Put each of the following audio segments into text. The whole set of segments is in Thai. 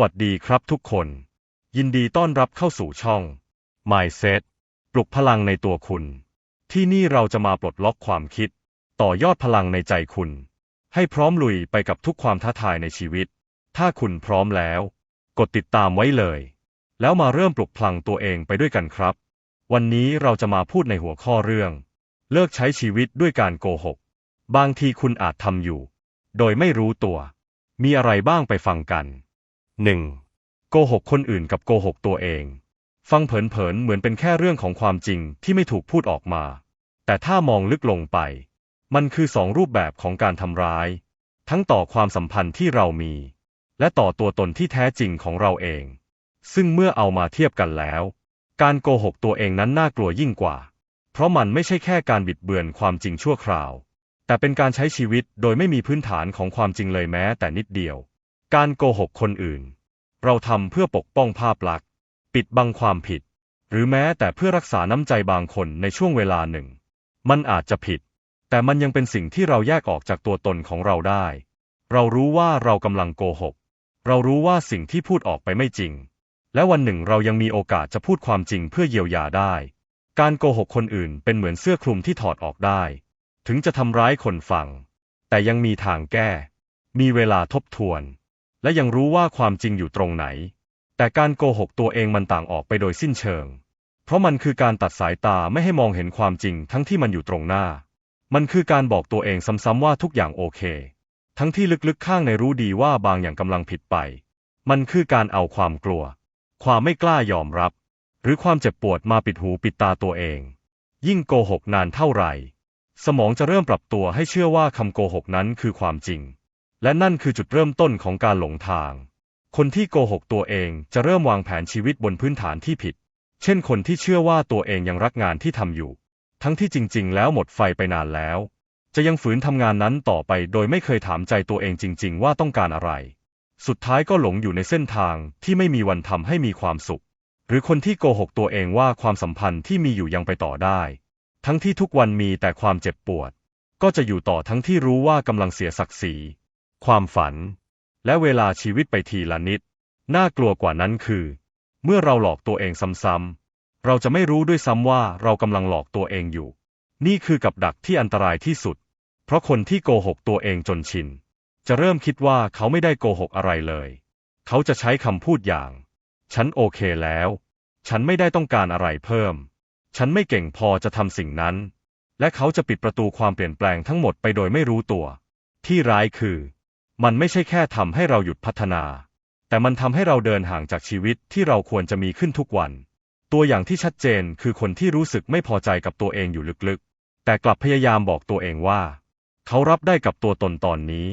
วัสดีครับทุกคน ยินดีต้อนรับเข้าสู่ช่อง Mindset ปลุกพลังในตัวคุณ ที่นี่เราจะมาปลดล็อกความคิด ต่อยอดพลังในใจคุณ ให้พร้อมลุยไปกับทุกความท้าทายในชีวิต ถ้าคุณพร้อมแล้ว กดติดตามไว้เลย แล้วมาเริ่มปลุกพลังตัวเองไปด้วยกันครับ วันนี้เราจะมาพูดในหัวข้อเรื่อง เลิกใช้ชีวิตด้วยการโกหก บางทีคุณอาจทำอยู่ โดยไม่รู้ตัว มีอะไรบ้างไปฟังกัน 1. โกหกคนอื่นกับโกหกตัวเอง ฟังเผินๆเหมือนเป็นแค่เรื่องของความจริงที่ไม่ถูกพูดออกมา แต่ถ้ามองลึกลงไป มันคือสองรูปแบบของการทำร้าย ทั้งต่อความสัมพันธ์ที่เรามี และต่อตัวตนที่แท้จริงของเราเอง ซึ่งเมื่อเอามาเทียบกันแล้ว การโกหกตัวเองนั้นน่ากลัวยิ่งกว่า เพราะมันไม่ใช่แค่การบิดเบือนความจริงชั่วคราว แต่เป็นการใช้ชีวิตโดยไม่มีพื้นฐานของความจริงเลยแม้แต่นิดเดียว การโกหกคนอื่น เราทำเพื่อปกป้องภาพลักษณ์ ปิดบังความผิด หรือแม้แต่เพื่อรักษาน้ำใจบางคนในช่วงเวลาหนึ่ง มันอาจจะผิด แต่มันยังเป็นสิ่งที่เราแยกออกจากตัวตนของเราได้ เรารู้ว่าเรากำลังโกหก เรารู้ว่าสิ่งที่พูดออกไปไม่จริง และวันหนึ่งเรายังมีโอกาสจะพูดความจริงเพื่อเยียวยาได้ การโกหกคนอื่นเป็นเหมือนเสื้อคลุมที่ถอดออกได้ ถึงจะทำร้ายคนฟัง แต่ยังมีทางแก้ มีเวลาทบทวน และยังรู้ว่าความจริงอยู่ตรงไหน แต่การโกหกตัวเองมันต่างออกไปโดยสิ้นเชิง เพราะมันคือการตัดสายตาไม่ให้มองเห็นความจริงทั้งที่มันอยู่ตรงหน้า มันคือการบอกตัวเองซ้ำๆว่าทุกอย่างโอเค ทั้งที่ลึกๆข้างในรู้ดีว่าบางอย่างกำลังผิดไป มันคือการเอาความกลัว ความไม่กล้ายอมรับ หรือความเจ็บปวดมาปิดหูปิดตาตัวเอง ยิ่งโกหกนานเท่าไหร่ สมองจะเริ่มปรับตัวให้เชื่อว่าคำโกหกนั้นคือความจริง และนั่นคือจุดเริ่มต้นของการหลงทาง คนที่โกหกตัวเองจะเริ่มวางแผนชีวิตบนพื้นฐานที่ผิด เช่นคนที่เชื่อว่าตัวเองยังรักงานที่ทำอยู่ ทั้งที่จริง ๆ แล้วหมดไฟไปนานแล้ว จะยังฝืนทำงานนั้นต่อไปโดยไม่เคยถามใจตัวเองจริง ๆ ว่าต้องการอะไร สุดท้ายก็หลงอยู่ในเส้นทางที่ไม่มีวันทำให้มีความสุข หรือคนที่โกหกตัวเองว่าความสัมพันธ์ที่มีอยู่ยังไปต่อได้ ทั้งที่ทุกวันมีแต่ความเจ็บปวด ก็จะอยู่ต่อทั้งที่รู้ว่ากำลังเสียศักดิ์ศรี ความฝัน และเวลาชีวิตไปทีละนิด น่ากลัวกว่านั้นคือ เมื่อเราหลอกตัวเองซ้ำๆ เราจะไม่รู้ด้วยซ้ำว่าเรากำลังหลอกตัวเองอยู่ นี่คือกับดักที่อันตรายที่สุด เพราะคนที่โกหกตัวเองจนชิน จะเริ่มคิดว่าเขาไม่ได้โกหกอะไรเลย เขาจะใช้คำพูดอย่าง ฉันโอเคแล้ว ฉันไม่ได้ต้องการอะไรเพิ่ม ฉันไม่เก่งพอจะทำสิ่งนั้น และเขาจะปิดประตูความเปลี่ยนแปลงทั้งหมดไปโดยไม่รู้ตัว ที่ร้ายคือ มันไม่ใช่แค่ทำให้เราหยุดพัฒนา แต่มันทำให้เราเดินห่างจากชีวิตที่เราควรจะมีขึ้นทุกวัน ตัวอย่างที่ชัดเจนคือคนที่รู้สึกไม่พอใจกับตัวเองอยู่ลึกๆ แต่กลับพยายามบอกตัวเองว่า เขารับได้กับตัวตนตอนนี้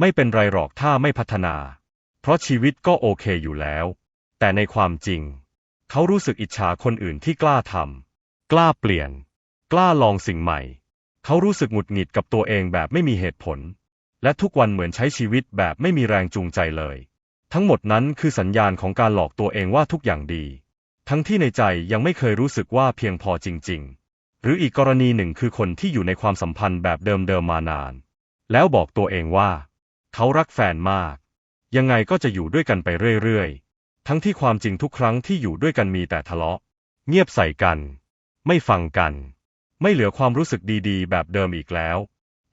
ไม่เป็นไรหรอกถ้าไม่พัฒนา เพราะชีวิตก็โอเคอยู่แล้ว แต่ในความจริง เขารู้สึกอิจฉาคนอื่นที่กล้าทำกล้าเปลี่ยน กล้าลองสิ่งใหม่ เขารู้สึกหงุดหงิดกับตัวเองแบบไม่มีเหตุผล และทุกวันเหมือนใช้ชีวิตแบบไม่มีแรงจูงใจเลย ทั้งหมดนั้นคือสัญญาณของการหลอกตัวเองว่าทุกอย่างดี ทั้งที่ในใจยังไม่เคยรู้สึกว่าเพียงพอจริง ๆ หรืออีกกรณีหนึ่งคือคนที่อยู่ในความสัมพันธ์แบบเดิมๆมานาน แล้วบอกตัวเองว่า เขารักแฟนมาก ยังไงก็จะอยู่ด้วยกันไปเรื่อยๆ ทั้งที่ความจริงทุกครั้งที่อยู่ด้วยกันมีแต่ทะเลาะ เงียบใส่กัน ไม่ฟังกัน ไม่เหลือความรู้สึกดีๆ แบบเดิมอีกแล้ว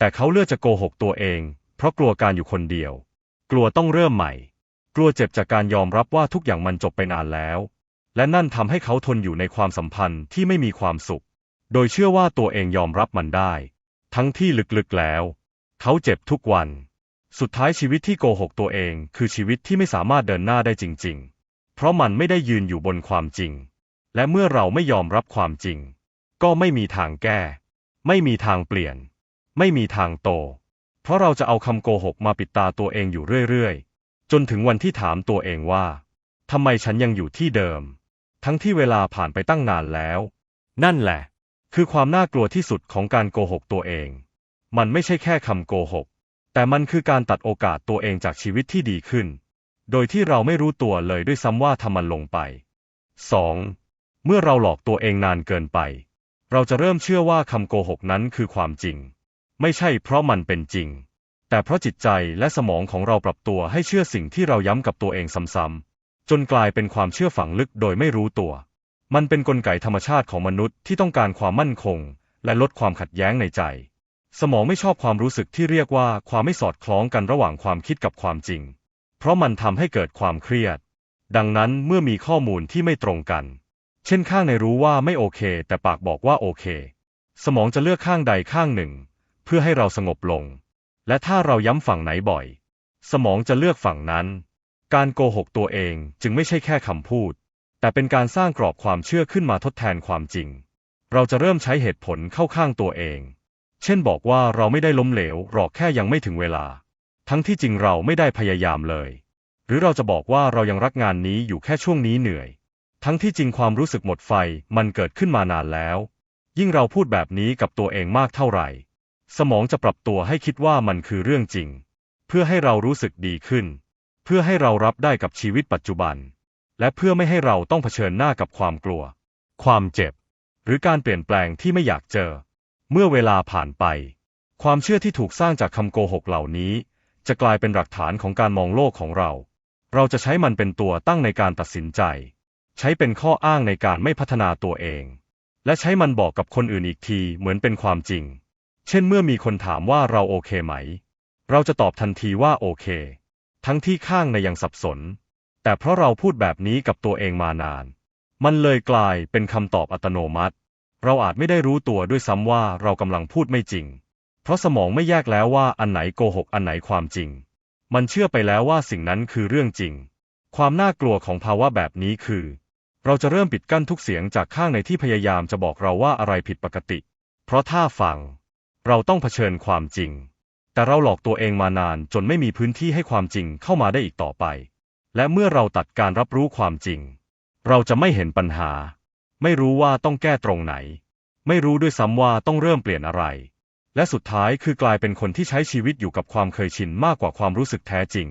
แต่เขาเลือกจะโกหกตัวเอง เพราะกลัวการอยู่คนเดียว กลัวต้องเริ่มใหม่ กลัวเจ็บจากการยอมรับว่าทุกอย่างมันจบไปนานแล้ว และนั่นทำให้เขาทนอยู่ในความสัมพันธ์ที่ไม่มีความสุข โดยเชื่อว่าตัวเองยอมรับมันได้ ทั้งที่ลึกๆแล้ว เขาเจ็บทุกวัน สุดท้ายชีวิตที่โกหกตัวเอง คือชีวิตที่ไม่สามารถเดินหน้าได้จริง ๆ เพราะมันไม่ได้ยืนอยู่บนความจริง และเมื่อเราไม่ยอมรับความจริง ก็ไม่มีทางแก้ ไม่มีทางเปลี่ยน ไม่มีทางโต เพราะเราจะเอาคำโกหกมาปิดตาตัวเองอยู่เรื่อยๆ จนถึงวันที่ถามตัวเองว่าทำไมฉันยังอยู่ที่เดิม ทั้งที่เวลาผ่านไปตั้งนานแล้ว นั่นแหละ คือความน่ากลัวที่สุดของการโกหกตัวเอง มันไม่ใช่แค่คำโกหก แต่มันคือการตัดโอกาสตัวเองจากชีวิตที่ดีขึ้น โดยที่เราไม่รู้ตัวเลยด้วยซ้ำว่าทำมันลงไป 2. เมื่อเราหลอกตัวเองนานเกินไป เราจะเริ่มเชื่อว่าคำโกหกนั้นคือความจริง ไม่ใช่เพราะมันเป็นจริง แต่เพราะจิตใจและสมองของเราปรับตัวให้เชื่อสิ่งที่เราย้ำกับตัวเองซ้ำๆจนกลายเป็นความเชื่อฝังลึกโดยไม่รู้ตัว มันเป็นนกลไกธรรมชาติของมนุษย์ที่ต้องการความมั่นคง และลดความขัดแย้งในใจ สมองไม่ชอบความรู้สึกที่เรียกว่าความไม่สอดคล้องกันระหว่างความคิดกับความจริง เพราะมันทำให้เกิดความเครียด ดังนั้นเมื่อมีข้อมูลที่ไม่ตรงกัน เช่นข้างในรู้ว่าไม่โอเค แต่ปากบอกว่าโอเค สมองจะเลือกข้างใดข้างหนึ่ง เพื่อให้เราสงบลง และถ้าเราย้ำฝั่งไหนบ่อย สมองจะเลือกฝั่งนั้น การโกหกตัวเองจึงไม่ใช่แค่คำพูด แต่เป็นการสร้างกรอบความเชื่อขึ้นมาทดแทนความจริง เราจะเริ่มใช้เหตุผลเข้าข้างตัวเอง เช่นบอกว่าเราไม่ได้ล้มเหลวหรอกแค่ยังไม่ถึงเวลา ทั้งที่จริงเราไม่ได้พยายามเลย หรือเราจะบอกว่าเรายังรักงานนี้อยู่แค่ช่วงนี้เหนื่อย ทั้งที่จริงความรู้สึกหมดไฟมันเกิดขึ้นมานานแล้ว ยิ่งเราพูดแบบนี้กับตัวเองมากเท่าไหร่ สมองจะปรับตัวให้คิดว่ามันคือเรื่องจริง เพื่อให้เรารู้สึกดีขึ้น เพื่อให้เรารับได้กับชีวิตปัจจุบัน และเพื่อไม่ให้เราต้องเผชิญหน้ากับความกลัว ความเจ็บ หรือการเปลี่ยนแปลงที่ไม่อยากเจอ เมื่อเวลาผ่านไป ความเชื่อที่ถูกสร้างจากคำโกหกเหล่านี้ จะกลายเป็นหลักฐานของการมองโลกของเรา เราจะใช้มันเป็นตัวตั้งในการตัดสินใจ ใช้เป็นข้ออ้างในการไม่พัฒนาตัวเอง และใช้มันบอกกับคนอื่นอีกทีเหมือนเป็นความจริง เช่นเมื่อมีคนถามว่าเราโอเคไหม เราจะตอบทันทีว่าโอเค ทั้งที่ข้างในยังสับสน แต่เพราะเราพูดแบบนี้กับตัวเองมานาน มันเลยกลายเป็นคำตอบอัตโนมัติ เราอาจไม่ได้รู้ตัวด้วยซ้ำว่าเรากำลังพูดไม่จริง เพราะสมองไม่แยกแล้วว่าอันไหนโกหกอันไหนความจริง มันเชื่อไปแล้วว่าสิ่งนั้นคือเรื่องจริง ความน่ากลัวของภาวะแบบนี้คือ เราจะเริ่มปิดกั้นทุกเสียงจากข้างในที่พยายามจะบอกเราว่าอะไรผิดปกติ เพราะถ้าฟัง เราต้องเผชิญความจริง แต่เราหลอกตัวเองมานานจนไม่มีพื้นที่ให้ความจริงเข้ามาได้อีกต่อไป และเมื่อเราตัดการรับรู้ความจริง เราจะไม่เห็นปัญหา ไม่รู้ว่าต้องแก้ตรงไหน ไม่รู้ด้วยซ้ำว่าต้องเริ่มเปลี่ยนอะไร และสุดท้ายคือกลายเป็นคนที่ใช้ชีวิตอยู่กับความเคยชินมากกว่าความรู้สึกแท้จริง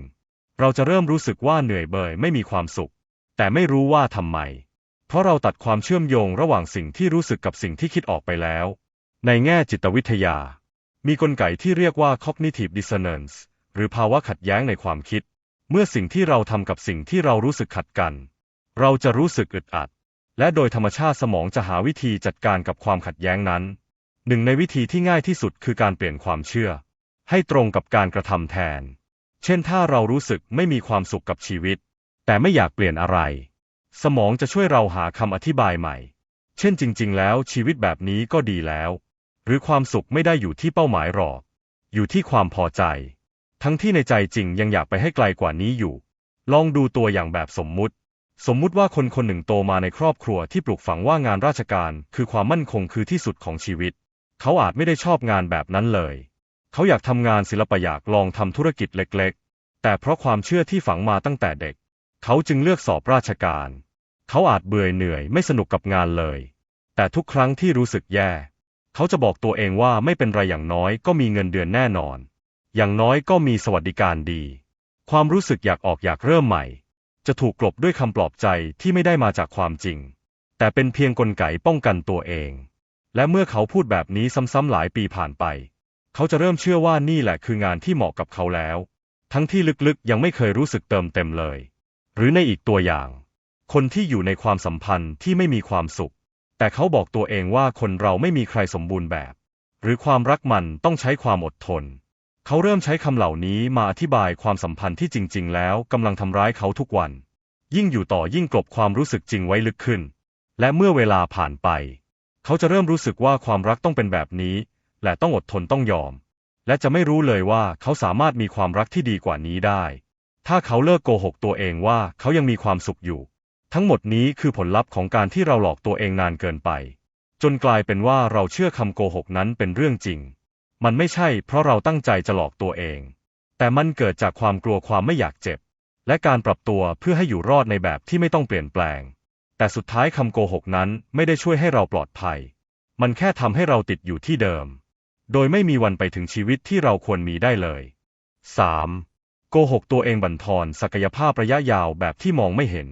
เราจะเริ่มรู้สึกว่าเหนื่อยเบยไม่มีความสุข แต่ไม่รู้ว่าทำไม เพราะเราตัดความเชื่อมโยงระหว่างสิ่งที่รู้สึกกับสิ่งที่คิดออกไปแล้ว ในแง่จิตวิทยา มีกลไกที่เรียกว่า cognitive dissonance หรือภาวะขัดแย้งในความคิด เมื่อสิ่งที่เราทำกับสิ่งที่เรารู้สึกขัดกัน เราจะรู้สึกอึดอัด และโดยธรรมชาติสมองจะหาวิธีจัดการกับความขัดแย้งนั้น หนึ่งในวิธีที่ง่ายที่สุดคือการเปลี่ยนความเชื่อ ให้ตรงกับการกระทำแทน เช่นถ้าเรารู้สึกไม่มีความสุขกับชีวิต แต่ไม่อยากเปลี่ยนอะไร สมองจะช่วยเราหาคำอธิบายใหม่ เช่นจริง ๆ แล้วชีวิตแบบนี้ก็ดีแล้ว หรือความสุขไม่ได้อยู่ที่เป้าหมายหรอก อยู่ที่ความพอใจ ทั้งที่ในใจจริงยังอยากไปให้ไกลกว่านี้อยู่ ลองดูตัวอย่างแบบสมมุติ สมมุติว่าคนคนหนึ่งโตมาในครอบครัวที่ปลูกฝังว่างานราชการ คือความมั่นคงคือที่สุดของชีวิต เขาอาจไม่ได้ชอบงานแบบนั้นเลย เขาอยากทำงานศิลปะอยากลองทำธุรกิจเล็ก ๆ แต่เพราะความเชื่อที่ฝังมาตั้งแต่เด็ก เขาจึงเลือกสอบราชการ เขาอาจเบื่อเหนื่อยไม่สนุกกับงานเลย แต่ทุกครั้งที่รู้สึกแย่ เขาจะบอกตัวเองว่าไม่เป็นไรอย่างน้อยก็มีเงินเดือนแน่นอน อย่างน้อยก็มีสวัสดิการดี ความรู้สึกอยากออกอยากเริ่มใหม่ จะถูกกลบด้วยคำปลอบใจที่ไม่ได้มาจากความจริง แต่เป็นเพียงกลไกป้องกันตัวเอง และเมื่อเขาพูดแบบนี้ซ้ำๆหลายปีผ่านไป เขาจะเริ่มเชื่อว่านี่แหละคืองานที่เหมาะกับเขาแล้ว ทั้งที่ลึกๆยังไม่เคยรู้สึกเติมเต็มเลย หรือในอีกตัวอย่าง คนที่อยู่ในความสัมพันธ์ที่ไม่มีความสุข แต่เขาบอกตัวเองว่าคนเราไม่มีใครสมบูรณ์แบบ หรือความรักมันต้องใช้ความอดทน เขาเริ่มใช้คำเหล่านี้มาอธิบายความสัมพันธ์ที่จริง ๆ แล้วกำลังทำร้ายเขาทุกวัน ยิ่งอยู่ต่อยิ่งกลบความรู้สึกจริงไว้ลึกขึ้น และเมื่อเวลาผ่านไป เขาจะเริ่มรู้สึกว่าความรักต้องเป็นแบบนี้ และต้องอดทนต้องยอม และจะไม่รู้เลยว่าเขาสามารถมีความรักที่ดีกว่านี้ได้ ถ้าเขาเลิกโกหกตัวเองว่าเขายังมีความสุขอยู่ ทั้งหมดนี้คือผลลัพธ์ของการที่เราหลอกตัวเองนานเกินไป จนกลายเป็นว่าเราเชื่อคำโกหกนั้นเป็นเรื่องจริง มันไม่ใช่เพราะเราตั้งใจจะหลอกตัวเอง แต่มันเกิดจากความกลัวความไม่อยากเจ็บ และการปรับตัวเพื่อให้อยู่รอดในแบบที่ไม่ต้องเปลี่ยนแปลง แต่สุดท้ายคำโกหกนั้นไม่ได้ช่วยให้เราปลอดภัย มันแค่ทำให้เราติดอยู่ที่เดิม โดยไม่มีวันไปถึงชีวิตที่เราควรมีได้เลย 3. โกหกตัวเองบั่นทอนศักยภาพระยะยาวแบบที่มองไม่เห็น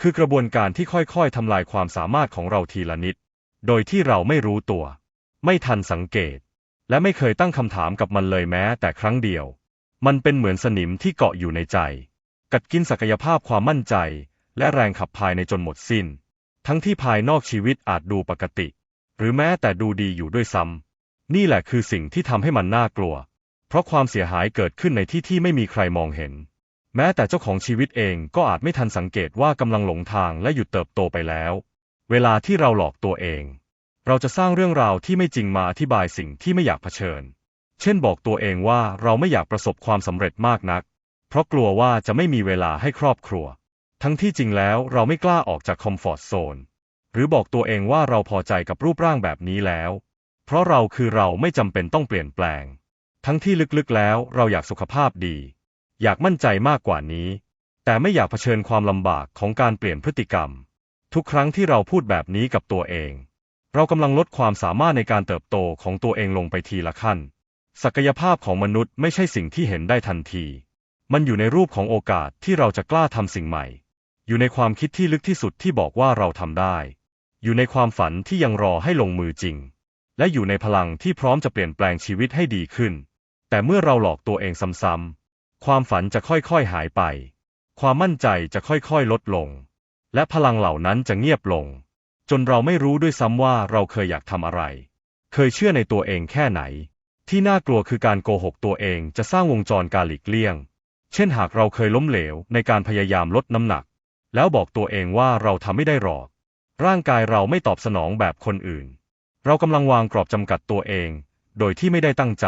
คือกระบวนการที่ค่อยๆทำลายความสามารถของเราทีละนิด โดยที่เราไม่รู้ตัว ไม่ทันสังเกต และไม่เคยตั้งคำถามกับมันเลยแม้แต่ครั้งเดียว มันเป็นเหมือนสนิมที่เกาะอยู่ในใจ กัดกินศักยภาพความมั่นใจ และแรงขับภายในจนหมดสิ้น ทั้งที่ภายนอกชีวิตอาจดูปกติ หรือแม้แต่ดูดีอยู่ด้วยซ้ำนี่แหละคือสิ่งที่ทำให้มันน่ากลัว เพราะความเสียหายเกิดขึ้นในที่ที่ไม่มีใครมองเห็น แม้แต่เจ้าของชีวิตเองก็อาจไม่ทันสังเกตว่ากำลังหลงทางและหยุดเติบโตไปแล้ว เวลาที่เราหลอกตัวเอง เราจะสร้างเรื่องราวที่ไม่จริงมาอธิบายสิ่งที่ไม่อยากเผชิญ เช่นบอกตัวเองว่าเราไม่อยากประสบความสำเร็จมากนัก เพราะกลัวว่าจะไม่มีเวลาให้ครอบครัว ทั้งที่จริงแล้วเราไม่กล้าออกจากคอมฟอร์ทโซน หรือบอกตัวเองว่าเราพอใจกับรูปร่างแบบนี้แล้ว เพราะเราคือเราไม่จำเป็นต้องเปลี่ยนแปลง ทั้งที่ลึกๆแล้วเราอยากสุขภาพดี อยากมั่นใจมากกว่านี้ แต่ไม่อยากเผชิญความลำบากของการเปลี่ยนพฤติกรรม ทุกครั้งที่เราพูดแบบนี้กับตัวเอง เรากำลังลดความสามารถในการเติบโตของตัวเองลงไปทีละขั้น ศักยภาพของมนุษย์ไม่ใช่สิ่งที่เห็นได้ทันที มันอยู่ในรูปของโอกาสที่เราจะกล้าทำสิ่งใหม่ อยู่ในความคิดที่ลึกที่สุดที่บอกว่าเราทำได้ อยู่ในความฝันที่ยังรอให้ลงมือจริง และอยู่ในพลังที่พร้อมจะเปลี่ยนแปลงชีวิตให้ดีขึ้น แต่เมื่อเราหลอกตัวเองซ้ำๆ ความฝันจะค่อยๆหายไป ความมั่นใจจะค่อยๆลดลง และพลังเหล่านั้นจะเงียบลง จนเราไม่รู้ด้วยซ้ำว่าเราเคยอยากทำอะไร เคยเชื่อในตัวเองแค่ไหน ที่น่ากลัวคือการโกหกตัวเองจะสร้างวงจรการหลีกเลี่ยง เช่นหากเราเคยล้มเหลวในการพยายามลดน้ำหนัก แล้วบอกตัวเองว่าเราทำไม่ได้หรอก ร่างกายเราไม่ตอบสนองแบบคนอื่น เรากำลังวางกรอบจำกัดตัวเอง โดยที่ไม่ได้ตั้งใจ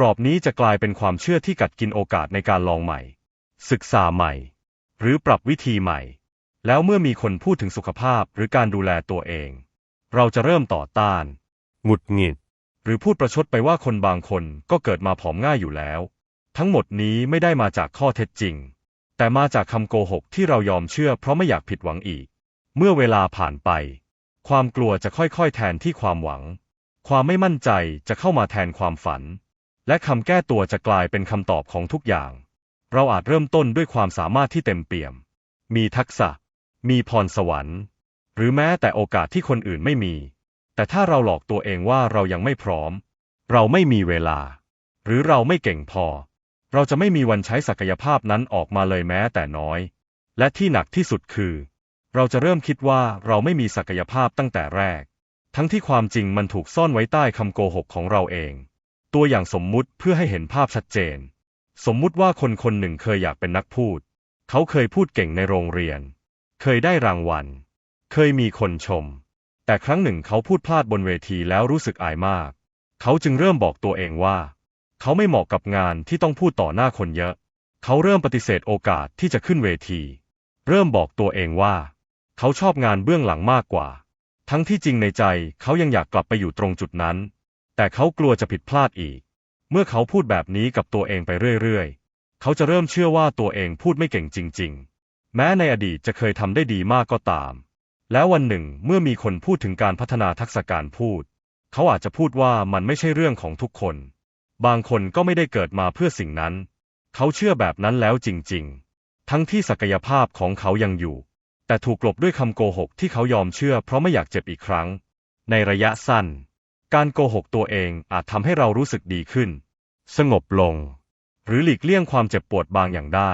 กรอบนี้จะกลายเป็นความเชื่อที่กัดกินโอกาสในการลองใหม่ ศึกษาใหม่ หรือปรับวิธีใหม่ แล้วเมื่อมีคนพูดถึงสุขภาพหรือการดูแลตัวเอง เราจะเริ่มต่อต้านหงุดหงิด หรือพูดประชดไปว่าคนบางคนก็เกิดมาผอมง่ายอยู่แล้ว ทั้งหมดนี้ไม่ได้มาจากข้อเท็จจริง แต่มาจากคำโกหกที่เรายอมเชื่อเพราะไม่อยากผิดหวังอีก เมื่อเวลาผ่านไป ความกลัวจะค่อยๆแทนที่ความหวัง ความไม่มั่นใจจะเข้ามาแทนความฝัน และคำแก้ตัวจะกลายเป็นคำตอบของทุกอย่าง เราอาจเริ่มต้นด้วยความสามารถที่เต็มเปี่ยม มีทักษะ มีพรสวรรค์ หรือแม้แต่โอกาสที่คนอื่นไม่มี แต่ถ้าเราหลอกตัวเองว่าเรายังไม่พร้อม เราไม่มีเวลา หรือเราไม่เก่งพอ เราจะไม่มีวันใช้ศักยภาพนั้นออกมาเลยแม้แต่น้อย และที่หนักที่สุดคือ เราจะเริ่มคิดว่าเราไม่มีศักยภาพตั้งแต่แรก ทั้งที่ความจริงมันถูกซ่อนไว้ใต้คำโกหกของเราเอง ตัวอย่างสมมุติเพื่อให้เห็นภาพชัดเจน สมมุติว่าคนคนหนึ่งเคยอยากเป็นนักพูด เขาเคยพูดเก่งในโรงเรียน เคยได้รางวัล เคยมีคนชม แต่ครั้งหนึ่งเขาพูดพลาดบนเวทีแล้วรู้สึกอายมาก เขาจึงเริ่มบอกตัวเองว่า เขาไม่เหมาะกับงานที่ต้องพูดต่อหน้าคนเยอะ เขาเริ่มปฏิเสธโอกาสที่จะขึ้นเวที เริ่มบอกตัวเองว่า เขาชอบงานเบื้องหลังมากกว่า ทั้งที่จริงในใจเขายังอยากกลับไปอยู่ตรงจุดนั้น แต่เขากลัวจะผิดพลาดอีก เมื่อเขาพูดแบบนี้กับตัวเองไปเรื่อยๆ เขาจะเริ่มเชื่อว่าตัวเองพูดไม่เก่งจริง ๆ แม้ในอดีตจะเคยทำได้ดีมากก็ตาม แล้ววันหนึ่งเมื่อมีคนพูดถึงการพัฒนาทักษะการพูด เขาอาจจะพูดว่ามันไม่ใช่เรื่องของทุกคน บางคนก็ไม่ได้เกิดมาเพื่อสิ่งนั้น เขาเชื่อแบบนั้นแล้วจริง ๆ ทั้งที่ศักยภาพของเขายังอยู่ แต่ถูกกลบด้วยคำโกหกที่เขายอมเชื่อเพราะไม่อยากเจ็บอีกครั้ง ในระยะสั้น การโกหกตัวเองอาจทำให้เรารู้สึกดีขึ้น สงบลง หรือหลีกเลี่ยงความเจ็บปวดบางอย่างได้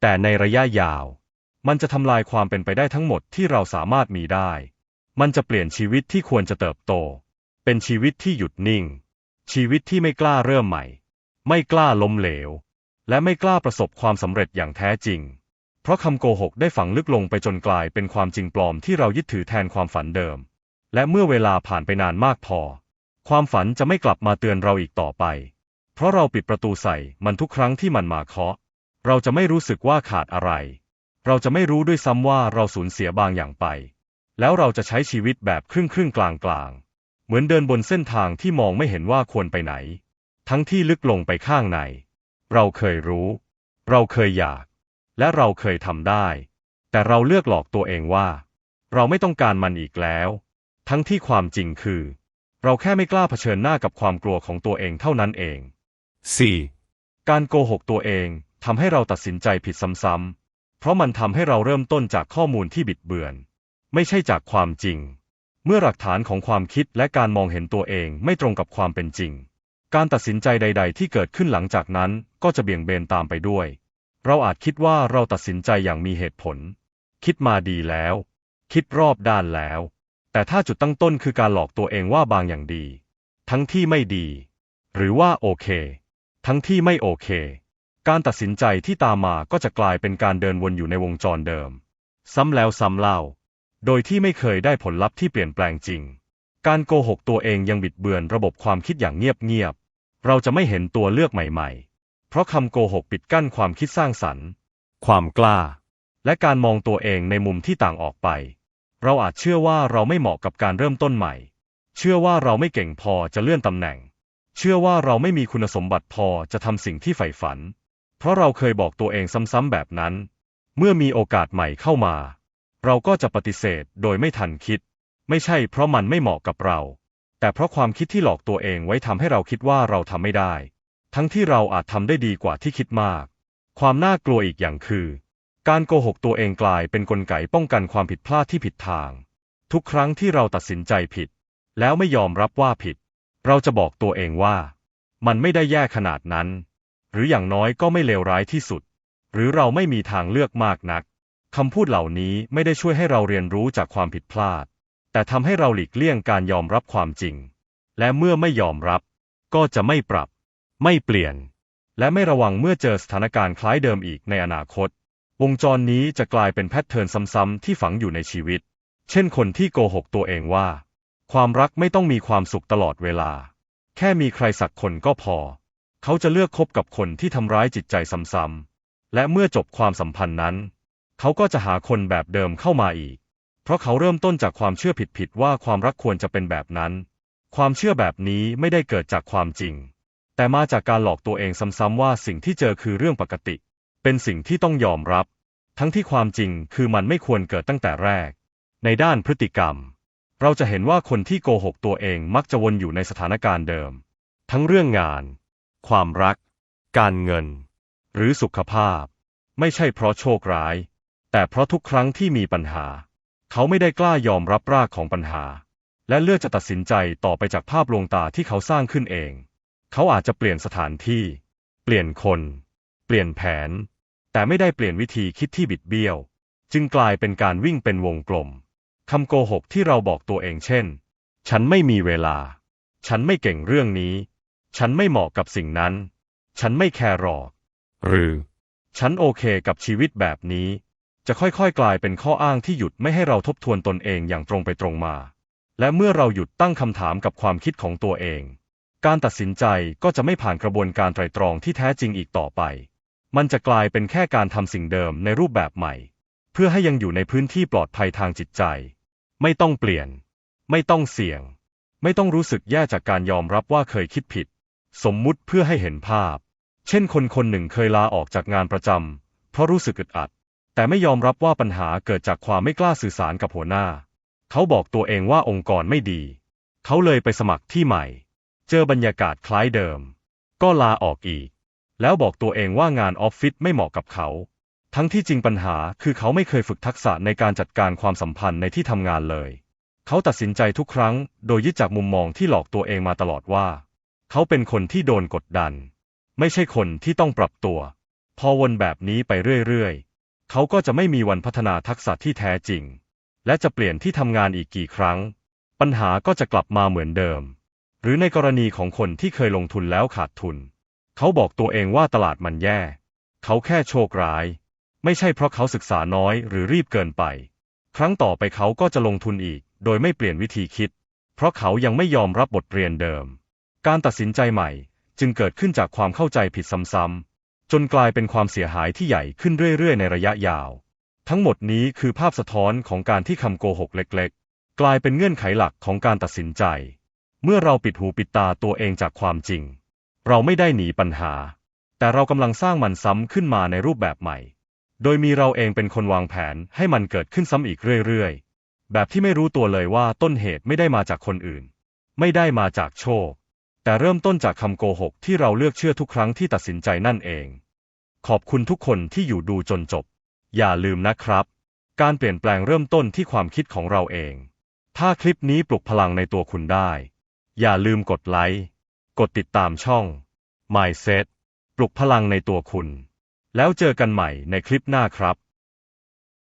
แต่ในระยะยาว มันจะทำลายความเป็นไปได้ทั้งหมดที่เราสามารถมีได้ มันจะเปลี่ยนชีวิตที่ควรจะเติบโต เป็นชีวิตที่หยุดนิ่ง ชีวิตที่ไม่กล้าเริ่มใหม่ ไม่กล้าล้มเหลว และไม่กล้าประสบความสำเร็จอย่างแท้จริง เพราะคำโกหกได้ฝังลึกลงไปจนกลายเป็นความจริงปลอมที่เรายึดถือแทนความฝันเดิม และเมื่อเวลาผ่านไปนานมากพอ ความฝันจะไม่กลับมาเตือนเราอีกต่อไป เพราะเราปิดประตูใส่มันทุกครั้งที่มันมาเคาะ เราจะไม่รู้สึกว่าขาดอะไร เราจะไม่รู้ด้วยซ้ำว่าเราสูญเสียบางอย่างไป แล้วเราจะใช้ชีวิตแบบครึ่งครึ่งกลางกลางเหมือนเดินบนเส้นทางที่มองไม่เห็นว่าควรไปไหน ทั้งที่ลึกลงไปข้างใน เราเคยรู้ เราเคยอยาก และเราเคยทำได้ แต่เราเลือกหลอกตัวเองว่า เราไม่ต้องการมันอีกแล้ว ทั้งที่ความจริงคือ เราแค่ไม่กล้าเผชิญหน้ากับความกลัวของตัวเองเท่านั้นเอง 4. การโกหกตัวเองทำให้เราตัดสินใจผิดซ้ำๆ เพราะมันทำให้เราเริ่มต้นจากข้อมูลที่บิดเบือน ไม่ใช่จากความจริง เมื่อหลักฐานของความคิดและการมองเห็นตัวเองไม่ตรงกับความเป็นจริง การตัดสินใจใด ๆ ที่เกิดขึ้นหลังจากนั้นก็จะเบี่ยงเบนตามไปด้วย เราอาจคิดว่าเราตัดสินใจอย่างมีเหตุผล คิดมาดีแล้ว คิดรอบด้านแล้ว แต่ถ้าจุดตั้งต้นคือการหลอกตัวเองว่าบางอย่างดี ทั้งที่ไม่ดี หรือว่าโอเค ทั้งที่ไม่โอเค การตัดสินใจที่ตามมาก็จะกลายเป็นการเดินวนอยู่ในวงจรเดิม ซ้ำแล้วซ้ำเล่า โดยที่ไม่เคยได้ผลลัพธ์ที่เปลี่ยนแปลงจริง การโกหกตัวเองยังบิดเบือนระบบความคิดอย่างเงียบๆเราจะไม่เห็นตัวเลือกใหม่ ๆ เพราะคำโกหกปิดกั้นความคิดสร้างสรรค์ ความกล้า และการมองตัวเองในมุมที่ต่างออกไป เราอาจเชื่อว่าเราไม่เหมาะกับการเริ่มต้นใหม่ เชื่อว่าเราไม่เก่งพอจะเลื่อนตำแหน่ง เชื่อว่าเราไม่มีคุณสมบัติพอจะทำสิ่งที่ใฝ่ฝัน เพราะเราเคยบอกตัวเองซ้ำๆแบบนั้น เมื่อมีโอกาสใหม่เข้ามา เราก็จะปฏิเสธโดยไม่ทันคิด ไม่ใช่เพราะมันไม่เหมาะกับเรา แต่เพราะความคิดที่หลอกตัวเองไว้ทำให้เราคิดว่าเราทำไม่ได้ ทั้งที่เราอาจทำได้ดีกว่าที่คิดมาก ความน่ากลัวอีกอย่างคือ การโกหกตัวเองกลายเป็นกลไกป้องกันความผิดพลาดที่ผิดทาง ทุกครั้งที่เราตัดสินใจผิด แล้วไม่ยอมรับว่าผิด เราจะบอกตัวเองว่า มันไม่ได้แย่ขนาดนั้น หรืออย่างน้อยก็ไม่เลวร้ายที่สุด หรือเราไม่มีทางเลือกมากนักคำพูดเหล่านี้ไม่ได้ช่วยให้เราเรียนรู้จากความผิดพลาด แต่ทำให้เราหลีกเลี่ยงการยอมรับความจริง และเมื่อไม่ยอมรับ ก็จะไม่ปรับ ไม่เปลี่ยน และไม่ระวังเมื่อเจอสถานการณ์คล้ายเดิมอีกในอนาคต วงจรนี้จะกลายเป็นแพทเทิร์นซ้ำๆที่ฝังอยู่ในชีวิต เช่นคนที่โกหกตัวเองว่า ความรักไม่ต้องมีความสุขตลอดเวลา แค่มีใครสักคนก็พอ เขาจะเลือกคบกับคนที่ทำร้ายจิตใจซ้ำๆและเมื่อจบความสัมพันธ์นั้น เขาก็จะหาคนแบบเดิมเข้ามาอีก เพราะเขาเริ่มต้นจากความเชื่อผิดๆว่าความรักควรจะเป็นแบบนั้น ความเชื่อแบบนี้ไม่ได้เกิดจากความจริง แต่มาจากการหลอกตัวเองซ้ำๆว่าสิ่งที่เจอคือเรื่องปกติ เป็นสิ่งที่ต้องยอมรับ ทั้งที่ความจริงคือมันไม่ควรเกิดตั้งแต่แรก ในด้านพฤติกรรม เราจะเห็นว่าคนที่โกหกตัวเองมักจะวนอยู่ในสถานการณ์เดิม ทั้งเรื่องงาน ความรัก การเงิน หรือสุขภาพ ไม่ใช่เพราะโชคร้าย แต่เพราะทุกครั้งที่มีปัญหา เขาไม่ได้กล้ายอมรับรากของปัญหา และเลือกจะตัดสินใจต่อไปจากภาพลวงตาที่เขาสร้างขึ้นเอง เขาอาจจะเปลี่ยนสถานที่ เปลี่ยนคน เปลี่ยนแผน แต่ไม่ได้เปลี่ยนวิธีคิดที่บิดเบี้ยว จึงกลายเป็นการวิ่งเป็นวงกลมคำโกหกที่เราบอกตัวเองเช่น ฉันไม่มีเวลา ฉันไม่เก่งเรื่องนี้ ฉันไม่เหมาะกับสิ่งนั้น ฉันไม่แคร์หรอก หรือ ฉันโอเคกับชีวิตแบบนี้ จะค่อยๆ กลายเป็นข้ออ้างที่หยุดไม่ให้เราทบทวนตนเองอย่างตรงไปตรงมา และเมื่อเราหยุดตั้งคำถามกับความคิดของตัวเอง การตัดสินใจก็จะไม่ผ่านกระบวนการไตรตรองที่แท้จริงอีกต่อไป มันจะกลายเป็นแค่การทำสิ่งเดิมในรูปแบบใหม่ เพื่อให้ยังอยู่ในพื้นที่ปลอดภัยทางจิตใจ ไม่ต้องเปลี่ยน ไม่ต้องเสี่ยง ไม่ต้องรู้สึกแย่จากการยอมรับว่าเคยคิดผิด สมมุติเพื่อให้เห็นภาพ เช่นคนคนหนึ่งเคยลาออกจากงานประจำเพราะรู้สึกอึดอัด แต่ไม่ยอมรับว่าปัญหาเกิดจากความไม่กล้าสื่อสารกับหัวหน้า เขาบอกตัวเองว่าองค์กรไม่ดี เขาเลยไปสมัครที่ใหม่ เจอบรรยากาศคล้ายเดิม ก็ลาออกอีก แล้วบอกตัวเองว่างานออฟฟิศไม่เหมาะกับเขา ทั้งที่จริงปัญหาคือเขาไม่เคยฝึกทักษะในการจัดการความสัมพันธ์ในที่ทำงานเลย เขาตัดสินใจทุกครั้ง โดยยึดจากมุมมองที่หลอกตัวเองมาตลอดว่า เขาเป็นคนที่โดนกดดัน ไม่ใช่คนที่ต้องปรับตัว พอวนแบบนี้ไปเรื่อยๆ เขาก็จะไม่มีวันพัฒนาทักษะที่แท้จริง และจะเปลี่ยนที่ทำงานอีกกี่ครั้ง ปัญหาก็จะกลับมาเหมือนเดิม หรือในกรณีของคนที่เคยลงทุนแล้วขาดทุน เขาบอกตัวเองว่าตลาดมันแย่ เขาแค่โชคร้าย ไม่ใช่เพราะเขาศึกษาน้อยหรือรีบเกินไป ครั้งต่อไปเขาก็จะลงทุนอีก โดยไม่เปลี่ยนวิธีคิด เพราะเขายังไม่ยอมรับบทเรียนเดิม การตัดสินใจใหม่จึงเกิดขึ้นจากความเข้าใจผิดซ้ำๆจนกลายเป็นความเสียหายที่ใหญ่ขึ้นเรื่อยๆ ในระยะยาว ทั้งหมดนี้คือภาพสะท้อนของการที่คำโกหกเล็ก ๆ กลายเป็นเงื่อนไขหลักของการตัดสินใจ เมื่อเราปิดหูปิดตาตัวเองจากความจริง เราไม่ได้หนีปัญหา แต่เรากำลังสร้างมันซ้ำขึ้นมาในรูปแบบใหม่ โดยมีเราเองเป็นคนวางแผนให้มันเกิดขึ้นซ้ำอีกเรื่อยๆ แบบที่ไม่รู้ตัวเลยว่าต้นเหตุไม่ได้มาจากคนอื่น ไม่ได้มาจากโชค แต่เริ่มต้นจากคำโกหกที่เราเลือกเชื่อทุกครั้งที่ตัดสินใจนั่นเอง ขอบคุณทุกคนที่อยู่ดูจนจบ อย่าลืมนะครับ การเปลี่ยนแปลงเริ่มต้นที่ความคิดของเราเอง ถ้าคลิปนี้ปลุกพลังในตัวคุณได้ อย่าลืมกดไลค์ กดติดตามช่อง Mindset ปลุกพลังในตัวคุณ แล้วเจอกันใหม่ในคลิปหน้าครับ